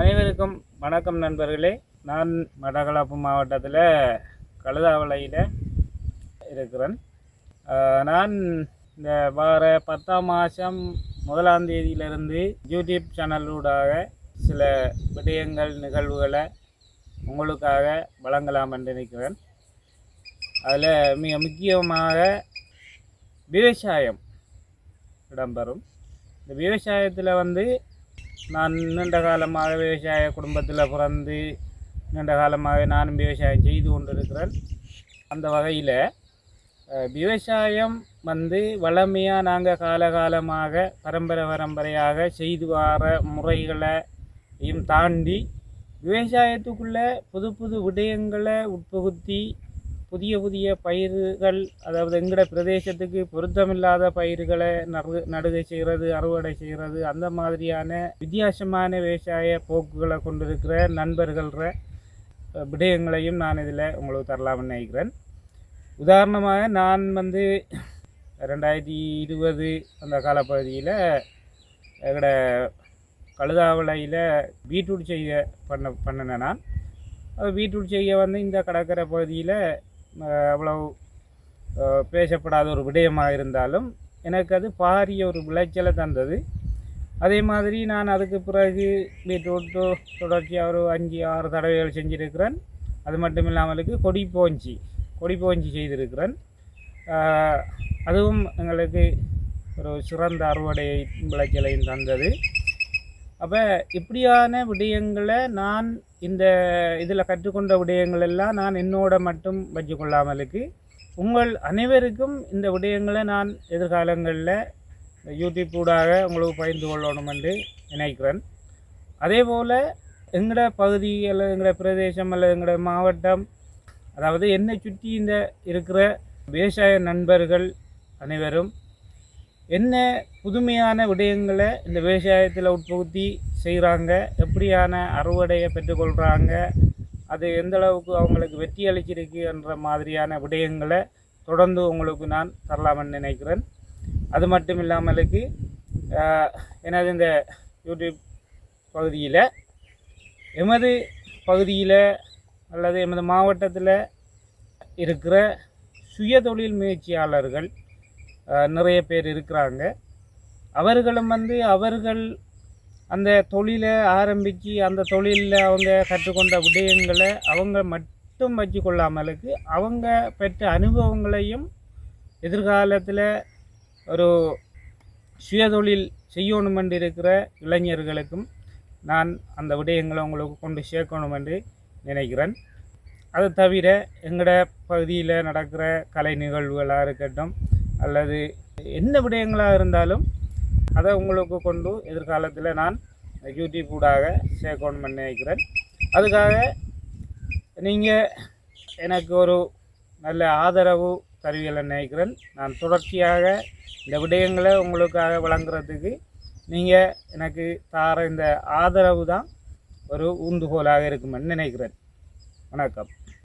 அனைவருக்கும் வணக்கம் நண்பர்களே. நான் மட்டக்களப்பு மாவட்டத்தில் கழுதாவளையில் இருக்கிறேன். நான் இந்த வார பத்தாம் மாதம் முதலாம் தேதியிலிருந்து யூடியூப் சேனலூடாக சில விடயங்கள் நிகழ்வுகளை உங்களுக்காக வழங்கலாம் என்று நினைக்கிறேன். அதில் மிக முக்கியமாக விவசாயம் இடம்பெறும். இந்த விவசாயத்தில் வந்து நான் நீண்ட காலமாக விவசாய குடும்பத்தில் பிறந்து நீண்ட காலமாக நானும் விவசாயம் செய்து கொண்டிருக்கிறேன். அந்த வகையில் விவசாயம் வந்து வளமையாக நாங்கள் காலகாலமாக பரம்பரை பரம்பரையாக செய்து வர முறைகளையும் தாண்டி விவசாயத்துக்குள்ளே புது புது விடயங்களை உட்புகுத்தி புதிய புதிய பயிர்கள் அதாவது எங்கட பிரதேசத்துக்கு பொருத்தமில்லாத பயிர்களை நடு நடுகை செய்கிறது அறுவடை செய்கிறது அந்த மாதிரியான வித்தியாசமான விவசாய போக்குகளை கொண்டிருக்கிற நண்பர்கள்ற விடயங்களையும் நான் இதில் உங்களுக்கு தரலாம்னு நினைக்கிறேன். உதாரணமாக நான் வந்து ரெண்டாயிரத்தி இருபது அந்த காலப்பகுதியில் எங்களோட கழுதாவளையில் பீட்ரூட் செய்ய பண்ண பண்ணினேன் நான். பீட்ரூட் செய்ய வந்து இந்த கடற்கரை பகுதியில் அவ்வளவு பேசப்படாத ஒரு விடயமாக இருந்தாலும் எனக்கு அது பாரிய ஒரு விளைச்சலை தந்தது. அதே மாதிரி நான் அதுக்கு பிறகு பீட்ரூட்டு தொடர்ச்சியாக ஒரு அஞ்சு ஆறு தடவைகள் செஞ்சுருக்கிறேன். அது மட்டும் இல்லாமலுக்கு கொடி போஞ்சி கொடி போஞ்சி செய்திருக்கிறேன். அதுவும் எங்களுக்கு ஒரு சிறந்த அறுவடை விளைச்சலையும் தந்தது. அப்போ இப்படியான விடயங்களை நான் இந்த இதில் கற்றுக்கொண்ட விடயங்கள் எல்லாம் நான் என்னோட மட்டும் வச்சு கொள்ளாமலுக்கு உங்கள் அனைவருக்கும் இந்த விடயங்களை நான் எதிர்காலங்களில் யூடியூப் ஊடாக உங்களுக்கு பகிர்ந்து கொள்ளணும் என்று நினைக்கிறேன். அதே போல் எங்களோட பகுதி அல்லது எங்களோட பிரதேசம் அல்லது எங்களோட மாவட்டம் அதாவது என்னை சுற்றி இந்த இருக்கிற விவசாய நண்பர்கள் அனைவரும் என்ன புதுமையான விடயங்களை இந்த விவசாயத்தில் உட்புகுத்தி செய்கிறாங்க? எப்படியான அறுவடையை பெற்றுக்கொள்கிறாங்க? அது எந்த அளவுக்கு அவங்களுக்கு வெற்றி அளிச்சிருக்கு என்ற மாதிரியான விடயங்களை தொடர்ந்து உங்களுக்கு நான் தரலாம்னு நினைக்கிறேன். அது மட்டும் இல்லாமலுக்கு எனது இந்த யூடியூப் பகுதியில் எமது பகுதியில் அல்லது எமது மாவட்டத்தில் இருக்கிற சுயதொழில் முயற்சியாளர்கள் நிறைய பேர் இருக்கிறாங்க. அவர்களும் வந்து அவர்கள் அந்த தொழிலை ஆரம்பித்து அந்த தொழிலில் அவங்க கற்றுக்கொண்ட விடயங்களை அவங்க மட்டும் வச்சு கொள்ளாமலுக்கு அவங்க பெற்ற அனுபவங்களையும் எதிர்காலத்தில் ஒரு சுயதொழில் செய்யணுமென்று இருக்கிற இளைஞர்களுக்கும் நான் அந்த விடயங்களை உங்களுக்கு கொண்டு சேர்க்கணும் என்று நினைக்கிறேன். அது தவிர எங்களோட பகுதியில் நடக்கிற கலை நிகழ்வுகளாக இருக்கட்டும் அல்லது என்ன விடயங்களாக இருந்தாலும் அதை உங்களுக்கு கொண்டு எதிர்காலத்தில் நான் யூடியூப் ஊடாக பண்ணி நினைக்கிறேன் அதுக்காக நீங்கள் எனக்கு ஒரு நல்ல ஆதரவு தருவீங்கன்னு நினைக்கிறேன். நான் தொடர்ச்சியாக இந்த விடயங்களை உங்களுக்காக வழங்குறதுக்கு நீங்கள் எனக்கு தார இந்த ஆதரவு தான் ஒரு ஊந்துகோலாக இருக்குமென்னு நினைக்கிறேன். வணக்கம்.